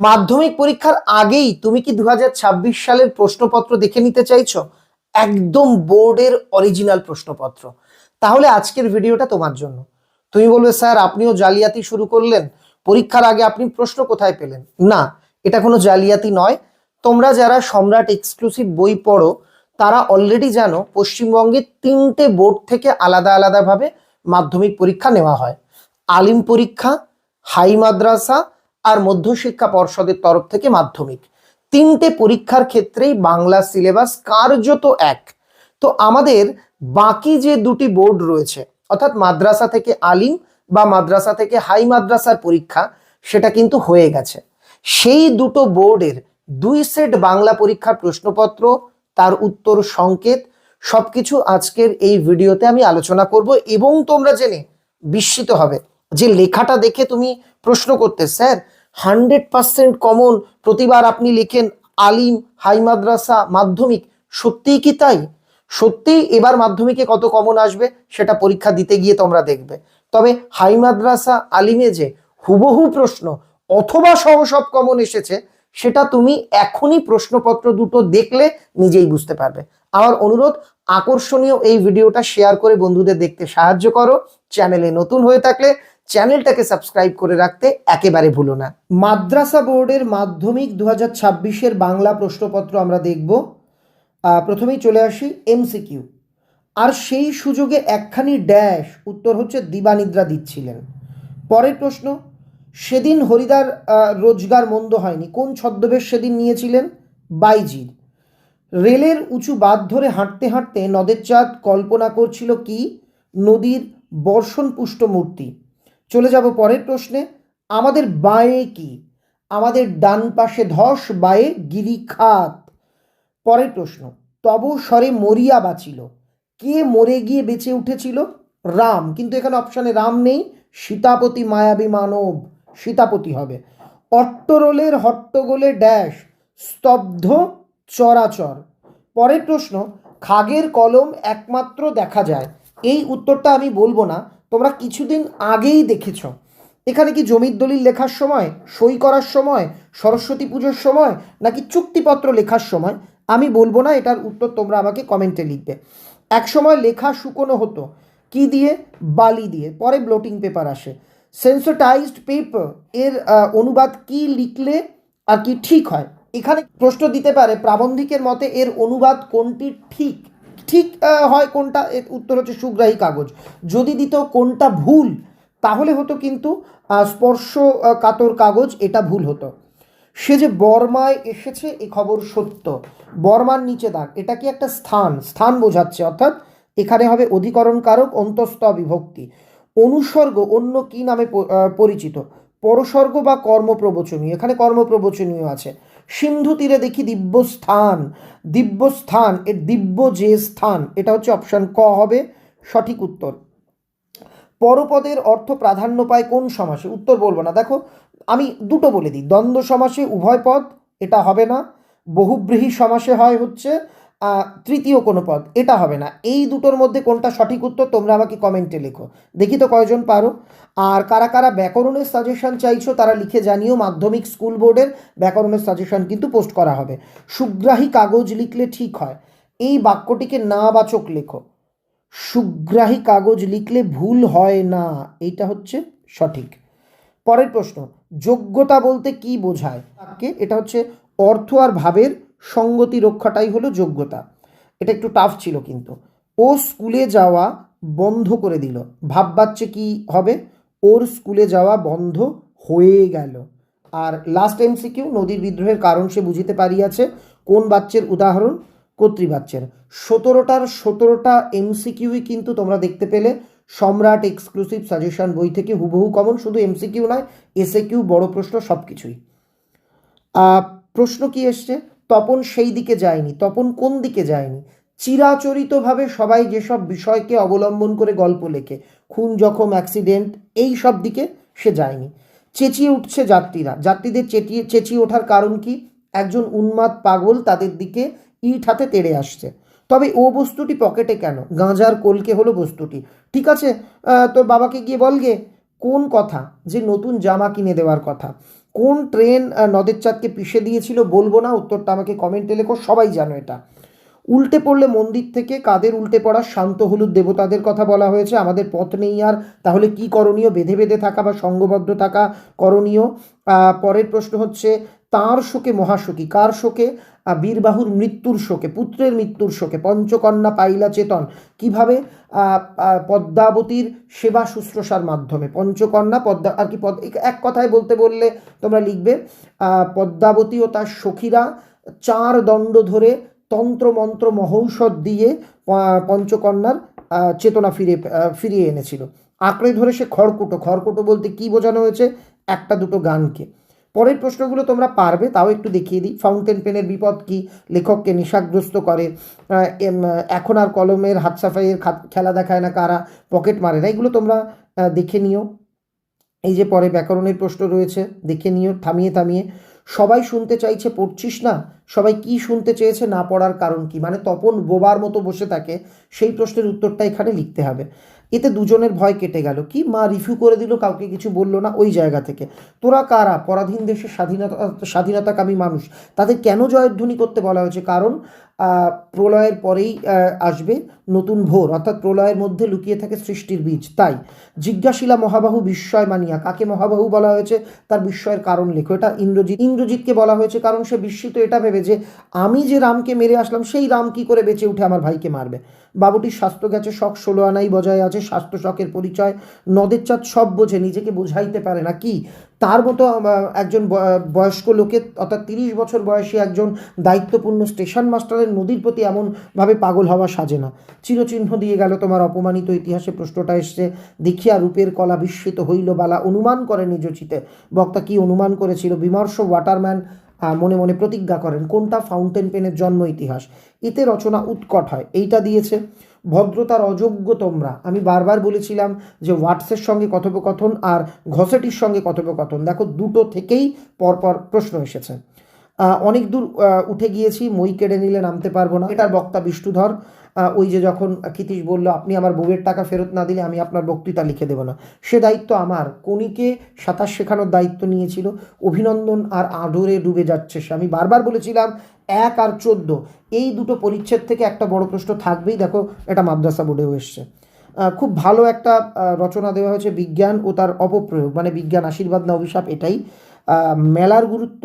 মাধ্যমিক পরীক্ষার আগেই তুমি কি দু হাজার ছাব্বিশ সালের প্রশ্নপত্র দেখে নিতে চাইছ? একদম বোর্ডের অরিজিনাল প্রশ্নপত্র। তাহলে আজকের ভিডিওটা তোমার জন্য। তুমি বলবে, স্যার, আপনিও জালিয়াতি শুরু করলেন। পরীক্ষার আগে আপনি প্রশ্ন কোথায় পেলেন? না, এটা কোনো জালিয়াতি নয়। তোমরা যারা সম্রাট এক্সক্লুসিভ বই পড়ো, তারা অলরেডি জানো পশ্চিমবঙ্গে তিনটে বোর্ড থেকে আলাদা আলাদাভাবে মাধ্যমিক পরীক্ষা নেওয়া হয়। আলিম পরীক্ষা, হাই মাদ্রাসা আর মধ্যশিক্ষা পর্ষদের তরফ থেকে মাধ্যমিক। তিনটে পরীক্ষার ক্ষেত্রেই বাংলা সিলেবাস কার্যত এক। তো আমাদের বাকি যে দুটি বোর্ড রয়েছে, অর্থাৎ মাদ্রাসা থেকে আলিম বা মাদ্রাসা থেকে হাই মাদ্রাসার পরীক্ষা, সেটা কিন্তু হয়ে গেছে। সেই দুটো বোর্ডের দুই সেট বাংলা পরীক্ষার প্রশ্নপত্র, তার উত্তর সংকেত, সবকিছু আজকের এই ভিডিওতে আমি আলোচনা করব এবং তোমরা জেনে বিস্মিত হবে। যে লেখাটা দেখে তুমি প্রশ্ন করতে, স্যার, হান্ড্রেড পার্সেন্ট কমন প্রতিবার আপনি লেখেন আলিম, হাই মাদ্রাসা, মাধ্যমিক। সত্যিই কি তাই? সত্যিই এবার মাধ্যমিকে কত কমন আসবে সেটা পরীক্ষা দিতে গিয়ে তোমরা দেখবে। তবে হাই মাদ্রাসা, আলিমে যে হুবহু প্রশ্ন, অথবা সহ সব কমন এসেছে, সেটা তুমি এখনই প্রশ্নপত্র দুটো দেখলে নিজেই বুঝতে পারবে। আমার অনুরোধ, আকর্ষণীয় এই ভিডিওটা শেয়ার করে বন্ধুদের দেখতে সাহায্য করো। চ্যানেলে নতুন হয়ে থাকলে চ্যানেলটাকে সাবস্ক্রাইব করে রাখতে একেবারে ভুলো না। মাদ্রাসা বোর্ডের মাধ্যমিক দু হাজার বাংলা প্রশ্নপত্র আমরা দেখব। প্রথমেই চলে আসি এমসিকিউ আর সেই সুযোগে একখানি ড্যাশ উত্তর হচ্ছে দিবানিদ্রা দিচ্ছিলেন। পরের প্রশ্ন, সেদিন হরিদার রোজগার মন্দ হয়নি। কোন ছদ্মবেশ সেদিন নিয়েছিলেন? বাইজির। রেলের উঁচু বাঁধ ধরে হাঁটতে হাঁটতে নদের চাঁদ কল্পনা করছিল কি? নদীর বর্ষণ পুষ্ট মূর্তি। চলে যাব পরের প্রশ্নে। আমাদের বাঁয়ে কি? আমাদের ডান পাশে ধস বায়ে গিরিখাত পরের প্রশ্ন, তব স্বরে মরিয়া বাঁচিল। কে মরে গিয়ে বেঁচে উঠেছিল? রাম। কিন্তু এখানে অপশানে রাম নেই। সীতাপতি মায়াবী মানব। সীতাপতি হবে। অট্টরোলের হট্টগোলে ড্যাশ, স্তব্ধ চরাচর। পরের প্রশ্ন, খাগের কলম একমাত্র দেখা যায়। এই উত্তরটা আমি বলব না। তোমরা কিছুদিন আগেই দেখেছ। এখানে কি জমির দলিল লেখার সময়, সই করার সময়, সরস্বতী পুজোর সময়, নাকি চুক্তিপত্র লেখার সময়? আমি বলব না, এটার উত্তর তোমরা আমাকে কমেন্টে লিখবে। এক সময় লেখা শুকনো হতো। কি দিয়ে? বালি দিয়ে। পরে ব্লোটিং পেপার আসে। সেন্সিটাইজড পেপার, এর অনুবাদ কি লিখলে আর কি ঠিক হয়? এখানে প্রশ্ন দিতে পারে, প্রাবন্ধিকের মতে এর অনুবাদ কোনটি ঠিক? ঠিক হয় কোনটা? উত্তর হচ্ছে সুগ্রাহী কাগজ। যদি দিত কোনটা ভুল, তাহলে হতো কিন্তু স্পর্শ কাতর কাগজ, এটা ভুল হতো। সে যে বর্মায় এসেছে, এ খবর সত্য। বর্মার নিচে দাগ। এটা কি একটা স্থান? স্থান বোঝাচ্ছে, অর্থাৎ এখানে হবে অধিকরণ কারক অন্তস্থ বিভক্তি। অনুসর্গ অন্য কি নামে পরিচিত? পরসর্গ বা কর্মপ্রবচনীয়। এখানে কর্মপ্রবচনীয় আছে। সিন্ধু তীরে দেখি দিব্য স্থান দিব্য স্থান এর দিব্য যে স্থান, এটা হচ্ছে অপশান ক হবে, সঠিক উত্তর। পরপদের অর্থ প্রাধান্য পায় কোন সমাসে? উত্তর বলব না। দেখো, আমি দুটো বলে দিই। দ্বন্দ্ব সমাসে উভয় পদ, এটা হবে না। বহুব্রীহী সমাসে হয় হচ্ছে তৃতীয় কোনো পদ, এটা হবে না। এই দুটোর মধ্যে কোনটা সঠিক উত্তর তোমরা আমাকে কমেন্টে লেখো। দেখি তো কয়জন পারো। আর কারা কারা ব্যাকরণের সাজেশন চাইছো তারা লিখে জানিও। মাধ্যমিক স্কুল বোর্ডের ব্যাকরণের সাজেশন কিন্তু পোস্ট করা হবে। সুগ্রাহী কাগজ লিখলে ঠিক হয়। এই বাক্যটিকে না বাচক লেখো। সুগ্রাহী কাগজ লিখলে ভুল হয় না। এইটা হচ্ছে সঠিক। পরের প্রশ্ন, যোগ্যতা বলতে কি বোঝায়? এটা হচ্ছে অর্থ আর ভাবের সঙ্গতি রক্ষাটাই হলো যোগ্যতা। এটা একটু টাফ ছিল কিন্তু। ও স্কুলে যাওয়া বন্ধ করে দিল। ভাববাচ্চে কি হবে? ওর স্কুলে যাওয়া বন্ধ হয়ে গেল। আর লাস্ট এমসিকিউ নদীর বিদ্রোহের কারণ সে বুঝিতে পারিয়াছে কোন বাচ্চের উদাহরণ? কর্তৃবাচ্যের সতেরোটার সতেরোটা এমসিকিউই কিন্তু তোমরা দেখতে পেলে। সম্রাট এক্সক্লুসিভ সাজেশন বই থেকে হুবহু কমন শুধু এমসিকিউ নয় এসএ কিউ বড় প্রশ্ন সব কিছুই প্রশ্ন কি এসছে? তপন সেই দিকে যায়নি, তপন কোন দিকে যায়নি? চিরাচরিতভাবে সবাই যেসব বিষয়কে অবলম্বন করে গল্প লেখে, খুন, জখম অ্যাক্সিডেন্ট এই সব দিকে সে যায়নি। চেঁচিয়ে উঠছে যাত্রীরা। যাত্রীদের চেঁচিয়ে চেঁচিয়ে ওঠার কারণ কি? একজন উন্মাদ পাগল তাদের দিকে ইট হাতে তেড়ে আসছে। তবে ও বস্তুটি পকেটে কেন? গাঁজার কলকে হলো বস্তুটি। ঠিক আছে তোর বাবাকে গিয়ে বলগে কোন কথা? যে নতুন জামা কিনে দেওয়ার কথা। কোন ট্রেন নদের চাঁদকে পিষে দিয়েছিল বলব না, উত্তরটা আমাকে কমেন্টে লেখো, সবাই জানো এটা। উল্টে পড়লে মন্দির থেকে কাদের উল্টে পড়া, শান্ত হলুদ দেবতাদের কথা বলা হয়েছে, আমাদের পথ নেই আর, তাহলে কি করণীয়? বেঁধে বেঁধে থাকা বা সঙ্গবদ্ধ থাকা করণীয়? পরের প্রশ্ন হচ্ছে, তাঁর শোকে মহাশোকী, কার শোকে? বীরবাহুর মৃত্যুর শোকে, পুত্রের মৃত্যুর শোকে পঞ্চকন্যা পাইলা চেতন। কীভাবে? পদ্মাবতীর সেবা শুশ্রূষার মাধ্যমে। পঞ্চকন্যা, পদ্মা, আর কি পদ এক কথায় বলতে বললে তোমরা লিখবে পদ্মাবতী ও তার সখীরা চার দণ্ড ধরে তন্ত্র, মন্ত্র, মহৌষধ দিয়ে পঞ্চকন্যার চেতনা ফিরে ফিরিয়ে এনেছিল। আঁকড়ে ধরে সে খড়কুটো। খড়কুটো বলতে কি বোঝানো হয়েছে? একটা দুটো গানকে। পরের প্রশ্নগুলো তোমরা পারবে, তাও একটু দেখিয়ে দিই। ফাউন্টেন পেনের বিপদ কি? লেখককে নিশাগ্রস্ত করে এখন আর কলমের হাত সাফাইয়ের খেলা দেখায় না কারা, পকেট মারে না। এগুলো তোমরা দেখে নিও। এই যে পরে ব্যাকরণের প্রশ্ন রয়েছে, দেখে নিও, থামিয়ে থামিয়ে। সবাই শুনতে চাইছে, পড়ছিস না? সবাই কি শুনতে চেয়েছে না পড়ার কারণ কি? মানে তপন বোবার মতো বসে থাকে, সেই প্রশ্নের উত্তরটা এখানে লিখতে হবে। এতে দুজনের ভয় কেটে গেল। কি মা রিভিউ করে দিল, কাউকে কিছু বলল না ওই জায়গা থেকে। তোরা কারা? পরাধীন দেশের স্বাধীনতা, স্বাধীনতাকামী মানুষ। তাদের কেন জয়ধ্বনি করতে বলা হয়েছে? কারণ প্রলয়ের পরেই আসবে নতুন ভোর। অর্থাৎ প্রলয়ের মধ্যে লুকিয়ে থাকে সৃষ্টির বীজ। তাই, জিজ্ঞাসীলা মহাবাহু বিস্ময় মানিয়া। কাকে মহাবাহু বলা হয়েছে? তার বিস্ময়ের কারণ লেখো। এটা ইন্দ্রজিৎ, ইন্দ্রজিৎকে বলা হয়েছে কারণ সে বিস্মিত, এটা ভেবে যে, আমি যে রামকে মেরে আসলাম, সেই রাম কি করে বেঁচে উঠে আমার ভাইকে মারবে? বাবুটির স্বাস্থ্য গেছে, শখ ষোলো আনাই বজায় আছে, স্বাস্থ্য শখের পরিচয়, নদের চাঁদ সব বোঝে, নিজেকে বোঝাইতে পারে না কি? তার মতো একজন বয়স্ক লোকের অর্থাৎ তিরিশ বছর বয়সী একজন দায়িত্বপূর্ণ স্টেশন মাস্টারের নদীর প্রতি এমনভাবে পাগল হওয়া সাজে না। চিরচিহ্ন দিয়ে গেল তোমার অপমানিত ইতিহাসে প্রশ্নটা এসছে, দেখিয়া রূপের কলা বিস্মিত হইল বালা, অনুমান করে নিজচিতে বক্তা কি অনুমান করেছিল? বিমর্ষ ওয়াটারম্যান মনে মনে প্রতিজ্ঞা করেন, কোনটা ফাউন্টেন পেনের জন্ম ইতিহাস? এতে রচনা উৎকট হয়। এইটা দিয়েছে, ভদ্রতার অযোগ্য তোমরা। আমি বারবার বলেছিলাম যে ওয়াটসের সঙ্গে কথোপকথন আর ঘসেটির সঙ্গে কথোপকথন, দেখো দুটো থেকেই পরপর প্রশ্ন এসেছে। অনেক দূর উঠে গিয়েছি, মই কেড়ে নিলে নামতে পারব না। এটার বক্তা বিষ্ণুধর ওই যে যখন ক্ষিতীশ বলল, আপনি আমার বউয়ের টাকা ফেরত না দিলে আমি আপনার বক্তৃতা লিখে দেবো না। সে দায়িত্ব আমার। কণিকে সাঁতার শেখানোর দায়িত্ব নিয়েছিল। অভিনন্দন আর আদরে ডুবে যাচ্ছে সে। আমি বারবার বলেছিলাম, এক আর চোদ্দ। এই দুটো পরিচ্ছেদ থেকে একটা বড় প্রশ্ন থাকবেই। দেখো, এটা মাদ্রাসা বোর্ডেও এসছে। খুব ভালো একটা রচনা দেওয়া হয়েছে বিজ্ঞান ও তার অপপ্রয়োগ। মানে বিজ্ঞান, আশীর্বাদ না অভিশাপ, এটাই। মেলার গুরুত্ব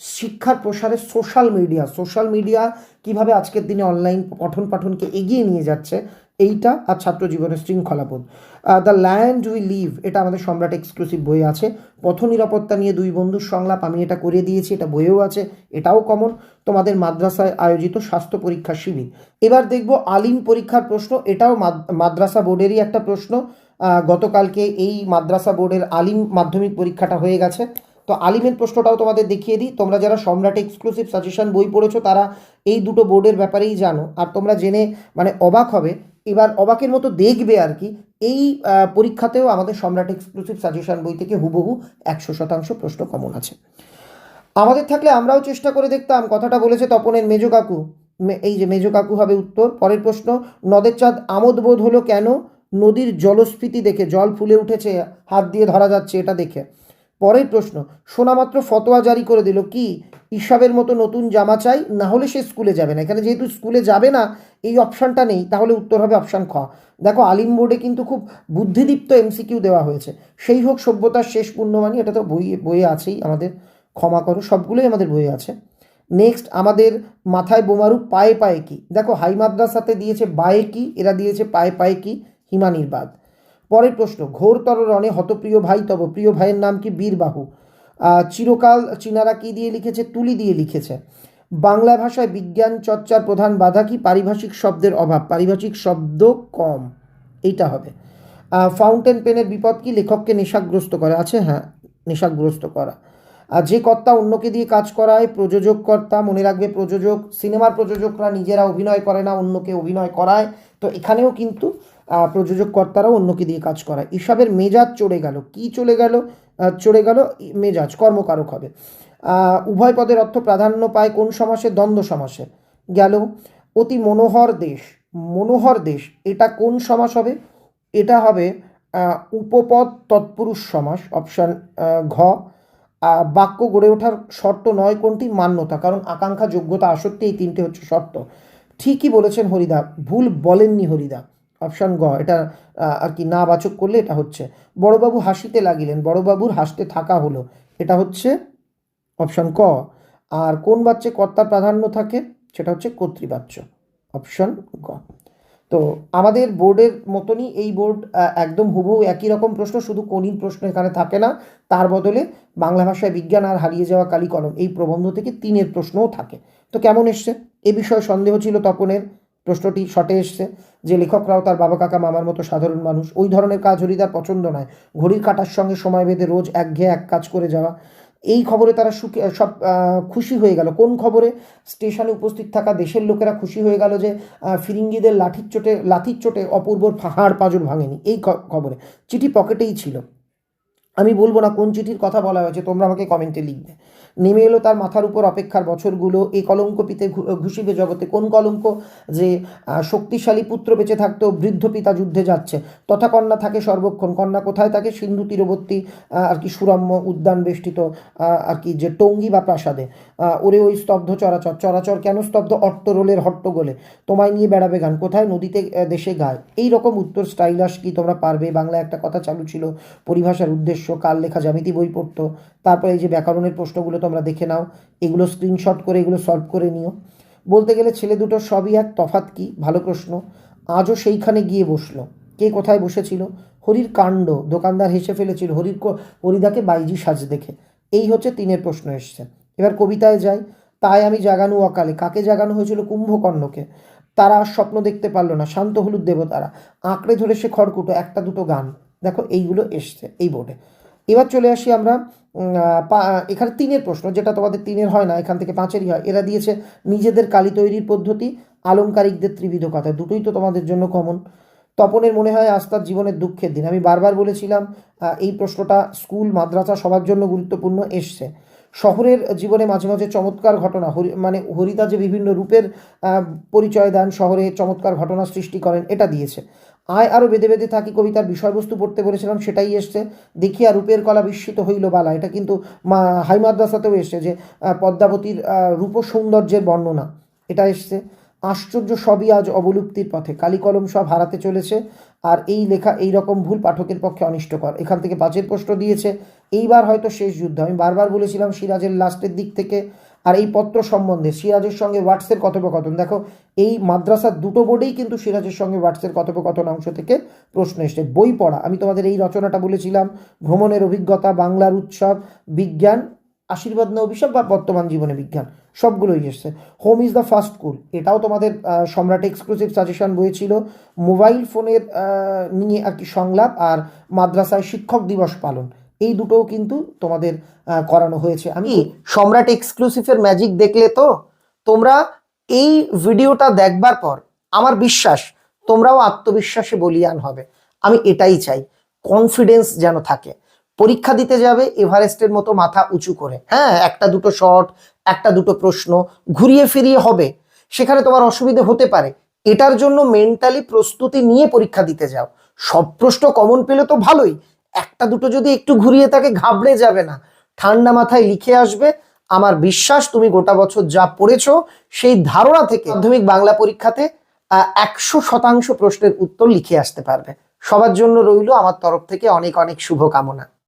শিক্ষার প্রসারে সোশ্যাল মিডিয়া সোশ্যাল মিডিয়া কীভাবে আজকের দিনে অনলাইন পঠন পাঠনকে এগিয়ে নিয়ে যাচ্ছে, এইটা আর ছাত্র জীবনের শৃঙ্খলাবোধ দ্য ল্যান্ড উই লিভ এটা আমাদের সম্রাট এক্সক্লুসিভ বই আছে। পথ নিরাপত্তা নিয়ে দুই বন্ধুর সংলাপ, আমি এটা করে দিয়েছি, এটা বইয়েও আছে, এটাও কমন তোমাদের মাদ্রাসায় আয়োজিত স্বাস্থ্য পরীক্ষা শিবির। এবার দেখব আলিম পরীক্ষার প্রশ্ন, এটাও মাদ্রাসা বোর্ডেরই একটা প্রশ্ন। গতকালকে এই মাদ্রাসা বোর্ডের আলিম মাধ্যমিক পরীক্ষাটা হয়ে গেছে। তো আলিমের প্রশ্নটাও তোমাদের দেখিয়ে দিই। তোমরা যারা সম্রাট এক্সক্লুসিভ সাজেশন বই পড়েছো, তারা এই দুটো বোর্ডের ব্যাপারেই জানো। আর তোমরা জেনে মানে অবাক হবে, এবার অবাকের মতো দেখবে আর কি, এই পরীক্ষাতেও আমাদের সম্রাট এক্সক্লুসিভ সাজেশন বই থেকে হুবহু একশো শতাংশ প্রশ্ন কমন আছে। আমাদের থাকলে আমরাও চেষ্টা করে দেখতাম, কথাটা বলেছে তপনের মেজো কাকু। এই যে মেজো কাকু হবে উত্তর, পরের প্রশ্ন, নদের চাঁদ আমোদ বোধ হলো কেন? নদীর জলস্ফীতি দেখে, জল ফুলে উঠেছে, হাত দিয়ে ধরা যাচ্ছে এটা দেখে। পরের প্রশ্ন শোনামাত্র ফতোয়া জারি করে দিল কি? ইসাবের মতো নতুন জামা চাই, না হলে সে স্কুলে যাবে না। এখানে যেহেতু স্কুলে যাবে না, এই অপশানটা নেই, তাহলে উত্তর হবে অপশান খ। দেখো, আলিম বোর্ডে কিন্তু খুব বুদ্ধিদীপ্ত এমসিকিউ দেওয়া হয়েছে। সেই হোক, সভ্যতার শেষ পুণ্যমানি এটা তো বই, বইয়ে আছেই, আমাদের ক্ষমা করো, সবগুলোই আমাদের বইয়ে আছে। নেক্সট, আমাদের মাথায় বোমারু পায়ে পায়ে কি? দেখো, হাই মাদ্রাসাতে দিয়েছে বায়ে কি, এরা দিয়েছে পায়ে পায়ে কি? হিমানির বাদ। পরের প্রশ্ন ঘোরতর রণে হতপ্রিয় ভাই, তব প্রিয় ভাইয়ের নাম কি? বীরবাহু। চিরকাল চীনারা কি দিয়ে লিখেছে? তুলি দিয়ে লিখেছে। বাংলা ভাষায় বিজ্ঞান চর্চার প্রধান বাধা কি? পারিভাষিক শব্দের অভাব। পারিভাষিক শব্দ কম। এইটা হবে। ফাউন্টেন পেনের বিপদ কি? লেখককে নেশাগ্রস্ত করে। আছে হ্যাঁ নেশাগ্রস্ত করা। আর যে কর্তা অন্যকে দিয়ে কাজ করায়, প্রযোজক কর্তা মনে রাখবে প্রযোজক। সিনেমার প্রযোজকরা নিজেরা অভিনয় করে না, অন্যকে অভিনয় করায়। তো এখানেও কিন্তু প্রযোজক কর্তারাও অন্যকে দিয়ে কাজ করায়। এসবের মেজাজ চড়ে গেল। কি চলে গেল? চড়ে গেল মেজাজ, কর্মকারক হবে। উভয় পদের অর্থ প্রাধান্য পায় কোন সমাসে? দ্বন্দ্ব সমাসে। গেল, অতি মনোহর দেশ। মনোহর দেশ, এটা কোন সমাস হবে? এটা হবে উপপদ তৎপুরুষ সমাস, অপশান ঘ। বাক্য গড়ে ওঠার শর্ত নয় কোনটি? মান্যতা। কারণ আকাঙ্ক্ষা, যোগ্যতা, আসক্তি, এই তিনটে হচ্ছে শর্ত। ঠিকই বলেছেন হরিদা। ভুল বলেননি হরিদা। অপশন গ, এটা আর কি না বাচক করলে এটা হচ্ছে। বড়বাবু হাসিতে লাগিলেন, বড়বাবুর হাসতে থাকা হলো। এটা হচ্ছে অপশান ক। আর কোন বাচ্চে কর্তার প্রাধান্য থাকে? সেটা হচ্ছে কর্তৃবাচ্য অপশন গ। তো আমাদের বোর্ডের মতনই এই বোর্ড একদম হুবহু একই রকম প্রশ্ন, শুধু কোনিন প্রশ্ন এখানে থাকে না। তার বদলে বাংলা ভাষায় বিজ্ঞান আর হারিয়ে যাওয়া কালী কলম এই প্রবন্ধ থেকে তিনের প্রশ্নও থাকে। তো কেমন এসছে? এ বিষয়ে সন্দেহ ছিল তপনের। প্রশ্নটি শটে এসছে যে লেখকরাও তার বাবা কাকা মামার মতো সাধারণ মানুষ। ওই ধরনের কাজ হরিদার পছন্দ নয়, ঘড়ির কাটার সঙ্গে সময় বেঁধে রোজ একঘেয়ে এক কাজ করে যাওয়া, এই খবরে তারা সুখে সব খুশি হয়ে গেল। কোন খবরে? স্টেশনে উপস্থিত থাকা দেশের লোকেরা খুশি হয়ে গেল যে ফিরিঙ্গিদের লাঠির চোটে লাঠির চোটে অপূর্বর হাড় পাঁজর ভাঙেনি। এই খবরে। চিঠি পকেটেই ছিল। আমি বলব না কোন চিঠির কথা বলা হয়েছে, তোমরা আমাকে কমেন্টে লিখবে। নেমে এলো তার মাথার উপর অপেক্ষার বছরগুলো। এই কলঙ্ক পিতে ঘুষিবে জগতে। কোন কলঙ্ক যে শক্তিশালী পুত্র বেঁচে থাকতেও বৃদ্ধ পিতা যুদ্ধে যাচ্ছে? তথা কন্যা থাকে সর্বক্ষণ। কন্যা কোথায় থাকে? সিন্ধু তীরবর্তী আর কি সুরম্য উদ্যান বেষ্টিত আর কি যে টঙ্গী বা প্রাসাদে। ওরে ওই স্তব্ধ চরাচর। চরাচর কেন স্তব্ধ? অট্টরোলের হট্টগোলে। তোমায় নিয়ে বেড়াবে গান। কোথায়? নদীতে দেশে গায়। এই রকম উত্তর স্টাইলাস কি তোমরা পারবে? বাংলা একটা কথা চালু ছিল, পরিভাষার উদ্দেশ্য, কাল লেখা জ্যামিতি বই পড়তো। তারপরে এই যে ব্যাকরণের প্রশ্নগুলো তোমরা দেখে নাও, এগুলো স্ক্রিনশট করে, এগুলো সলভ করে নিও। বলতে গেলে ছেলে দুটোর সবই এক, তফাৎ কি? ভালো প্রশ্ন। আজও সেইখানে গিয়ে বসল। কে কোথায় বসেছিল? হরির কাণ্ড দোকানদার হেসে ফেলেছিল। হরির হরিদাকে বাইজি সাজ দেখে। এই হচ্ছে তিনের প্রশ্ন এসছে। এবার কবিতায় যাই। তাই আমি জাগানো অকালে। কাকে জাগানো হয়েছিল? কুম্ভকর্ণকে। তারা আর স্বপ্ন দেখতে পারল না। শান্ত হলুদ দেবতারা। আঁকড়ে ধরে সে খড়কুটো। একটা দুটো গান। দেখো, এইগুলো এসছে এই বোর্ডে এবার চলে আসি আমরা এখানে তিনের প্রশ্ন, যেটা তোমাদের তিনের হয় না, এখান থেকে পাঁচেরই হয়। এরা দিয়েছে নিজেদের কালি তৈরির পদ্ধতি, আলংকারিকদের ত্রিবিধ কথা। দুটোই তো তোমাদের জন্য কমন তপনের মনে হয় আজ তার জীবনের দুঃখের দিন। আমি বারবার বলেছিলাম এই প্রশ্নটা স্কুল, মাদ্রাসা সবার জন্য গুরুত্বপূর্ণ, এসছে। শহরের জীবনে মাঝে মাঝে চমৎকার ঘটনা, হরি মানে হরিদা যে বিভিন্ন রূপের পরিচয় দেন, শহরে চমৎকার ঘটনা সৃষ্টি করেন, এটা দিয়েছে। আয় আরও বেঁধে বেঁধে থাকি কবিতার বিষয়বস্তু পড়তে বলেছিলাম, সেটাই এসছে। দেখিয়া রূপের কলা বিস্মিত হইল বালা। এটা কিন্তু হাই মাদ্রাসাতেও এসছে যে পদ্মাবতীর রূপ সৌন্দর্যের বর্ণনা। এটা এসছে, আশ্চর্য সবই আজ অবলুপ্তির পথে। কালি কলম সব হারাতে চলেছে আর এই লেখা এই রকম ভুল পাঠকের পক্ষে অনিষ্টকর। এখান থেকে পাঁচের প্রশ্ন দিয়েছে, এইবার হয়তো শেষ যুদ্ধ। আমি বারবার বলেছিলাম, সিরাজের লাস্টের দিক থেকে আর এই পত্র সম্বন্ধে সিরাজের সঙ্গে ওয়াটসের কথোপকথন। দেখো, এই মাদ্রাসার দুটো বোর্ডেই কিন্তু সিরাজের সঙ্গে ওয়াটসের কথোপকথন অংশ থেকে প্রশ্ন এসছে। বই পড়া, আমি তোমাদের এই রচনাটা বলেছিলাম, ভ্রমণের অভিজ্ঞতা, বাংলার উৎসব, বিজ্ঞান, আশীর্বাদ না অভিশাপ বা বর্তমান জীবনে বিজ্ঞান, সবগুলোই এসছে। Home is the first school, এটাও তোমাদের সম্রাট এক্সক্লুসিভ সাজেশন বই ছিল। মোবাইল ফোনের নিয়ে কি সংলাপ আর মাদ্রাসায় শিক্ষক দিবস পালন। এই দুটোও কিন্তু তোমাদের করানো হয়েছে। আমি সম্রাট এক্সক্লুসিভের ম্যাজিক দেখলে তো তোমরা এই ভিডিওটা দেখবার পর আমার বিশ্বাস তোমরাও আত্মবিশ্বাসে বলিয়ান হবে। আমি এটাই চাই কনফিডেন্স যেন থাকে। পরীক্ষা দিতে যাবে এভারেস্টের মতো মাথা উঁচু করে। হ্যাঁ একটা দুটো শর্ট একটা দুটো প্রশ্ন, ঘুরিয়ে ফিরিয়ে হবে। সেখানে তোমার অসুবিধে হতে পারে। এটার জন্য মেন্টালি প্রস্তুতি নিয়ে পরীক্ষা দিতে যাও। সব প্রশ্ন কমন পেলে তো ভালোই। একটা দুটো যদি একটু ঘুরিয়ে থাকে ঘাবড়ে যাবে না, ঠান্ডা মাথায় লিখে আসবে, আমার বিশ্বাস, তুমি গোটা বছর যা পড়েছ, সেই ধারণা থেকে মাধ্যমিক বাংলা পরীক্ষাতে একশো শতাংশ প্রশ্নের উত্তর লিখে আসতে পারবে। সবার জন্য রইল আমার তরফ থেকে অনেক অনেক শুভকামনা।